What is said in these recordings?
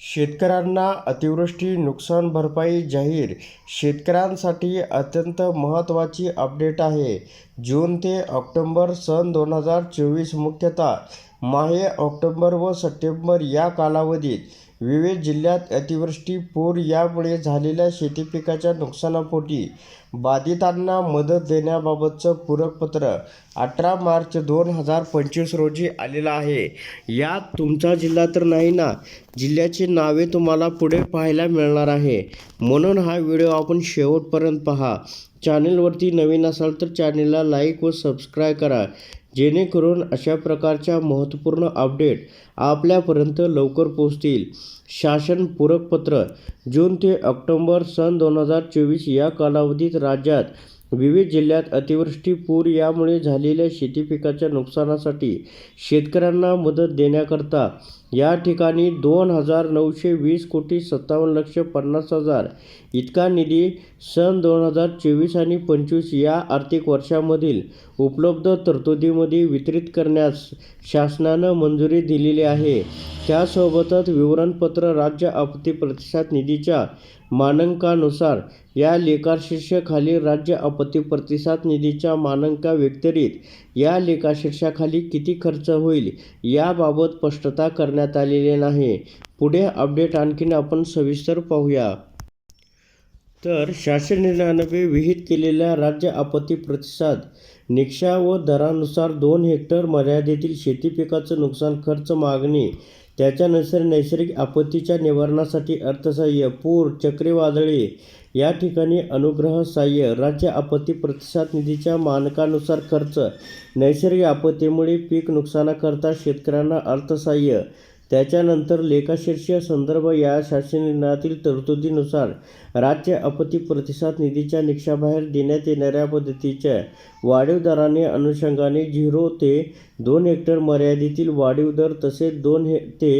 शेतकऱ्यांना अतिवृष्टी नुकसान भरपाई जाहीर. शेतकऱ्यांसाठी अत्यंत महत्त्वाची अपडेट आहे. जून ते ऑक्टोबर सन दोन हजार चोवीस मुख्यतः माहे ऑक्टोबर व सप्टेंबर या कालावधीत विविध जिल्ह्यात अतिवृष्टी पूर यामुळे झालेल्या शेतीपिकाच्या नुकसानापोटी बाधितांना मदत देण्याबाबतचं पूरकपत्र अठरा मार्च दोन हजार पंचवीस रोजी आलेलं आहे. यात तुमचा जिल्हा तर नाही ना जिल्ह्याची नावे तुम्हाला पुढे पाहायला मिळणार आहे. म्हणून हा व्हिडिओ आपण शेवटपर्यंत पहा. चॅनलवरती नवीन असाल तर चॅनेलला लाईक व सबस्क्राईब करा. जेणेकरून अशा प्रकारच्या महत्त्वपूर्ण अपडेट आपल्यापर्यंत लवकर पोहोचतील. शासन पूरकपत्र जून ते ऑक्टोंबर सन दोन हजार चोवीस या कालावधीत राज्यात विविध जिल्ह्यात अतिवृष्टी पूर यामुळे झालेल्या शेतीपिकाच्या नुकसानासाठी शेतकऱ्यांना मदत देण्याकरता या ठिकाणी दोन हजार नऊशे वीस कोटी सत्तावन्न लक्ष पन्नास हजार इतका निधी सन दोन हजार चोवीस आणि पंचवीस या आर्थिक वर्षामधील उपलब्ध तरतुदीमध्ये वितरित करण्यास शासनानं मंजुरी दिलेली आहे. त्यासोबतच विवरणपत्र राज्य आपत्ती प्रतिसाद निधीच्या मानांकानुसार या लेखाशीर्षाखाली राज्य आपत्ती प्रतिसाद निधीच्या मानका या लेखाशीर्षाखाली किती खर्च होईल याबाबत स्पष्टता करण्यात आलेली नाही. पुढे अपडेट आणखीन आपण सविस्तर पाहूया. तर शासन निर्णयाने विहित केलेल्या राज्य आपत्ती प्रतिसाद निकषा व दरानुसार दोन हेक्टर मर्यादेतील शेती पिकाचं नुकसान खर्च मागणी त्याच्यानुसार नैसर्गिक आपत्तीच्या निवारणासाठी अर्थसहाय्य पूर चक्रीवादळे या ठिकाणी अनुग्रह सहाय्य राज्य आपत्ती प्रतिसाद निधीच्या मानकानुसार खर्च नैसर्गिक आपत्तीमुळे पीक नुकसानाकरता शेतकऱ्यांना अर्थसहाय्य त्याच्यानंतर लेखाशीर्ष संदर्भ या शासनातील तरतुदीनुसार राज्य आपत्ती प्रतिसाद निधीच्या निकषाबाहेर देण्यात येणाऱ्या पद्धतीच्या वाढीव दराने अनुषंगाने झिरो ते दोन हेक्टर मर्यादेतील वाढीव दर तसेच दोन हे ते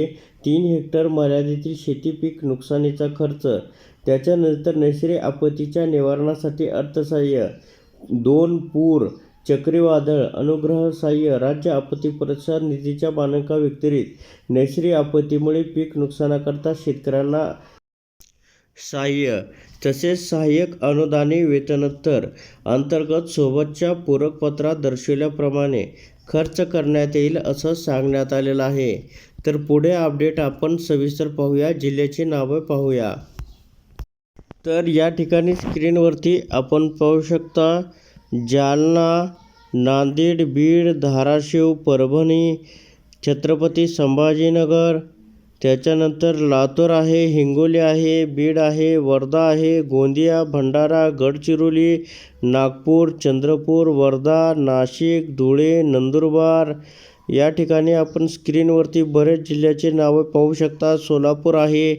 तीन हेक्टर मर्यादेतील शेती पीक नुकसानीचा खर्च त्याच्यानंतर नैसर्गिक आपत्तीच्या निवारणासाठी अर्थसहाय्य दोन पूर चक्रीवादळ अनुग्रह सहाय्य राज्य आपत्ती प्रतिसाद निधीच्या मानका व्यतिरिक्त नैसर्गिक आपत्तीमुळे पीक नुकसानाकरता शेतकऱ्यांना सहाय्य. तसेच सहाय्यक अनुदाने वेतनोत्तर अंतर्गत सोबतच्या पूरकपत्रात दर्शविल्याप्रमाणे खर्च करण्यात येईल असं सांगण्यात आलेलं आहे. तर पुढे अपडेट आपण सविस्तर पाहूया. जिल्ह्याची नावं पाहूया. तर या ठिकाणी स्क्रीनवरती आपण पाहू शकता जालना नांदेड बीड धाराशिव परभणी छत्रपती संभाजीनगर. त्याच्यानंतर लातूर आहे हिंगोली आहे बीड आहे वर्धा आहे गोंदिया भंडारा गडचिरोली नागपूर चंद्रपूर वर्धा नाशिक धुळे नंदुरबार. या ठिकाणी आपण स्क्रीनवरती बरेच जिल्ह्याचे नावं पाहू शकता. सोलापूर आहे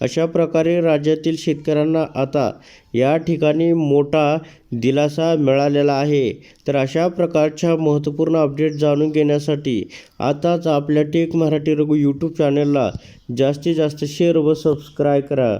अशा प्रकारे राज्यातील शेतकऱ्यांना आता या ठिकाणी मोठा दिलासा मिळालेला आहे. तर अशा प्रकारच्या महत्त्वपूर्ण अपडेट जाणून घेण्यासाठी आताच आपल्या टेक मराठी रघु यूट्यूब चॅनलला जास्तीत जास्त शेअर व सबस्क्राईब करा.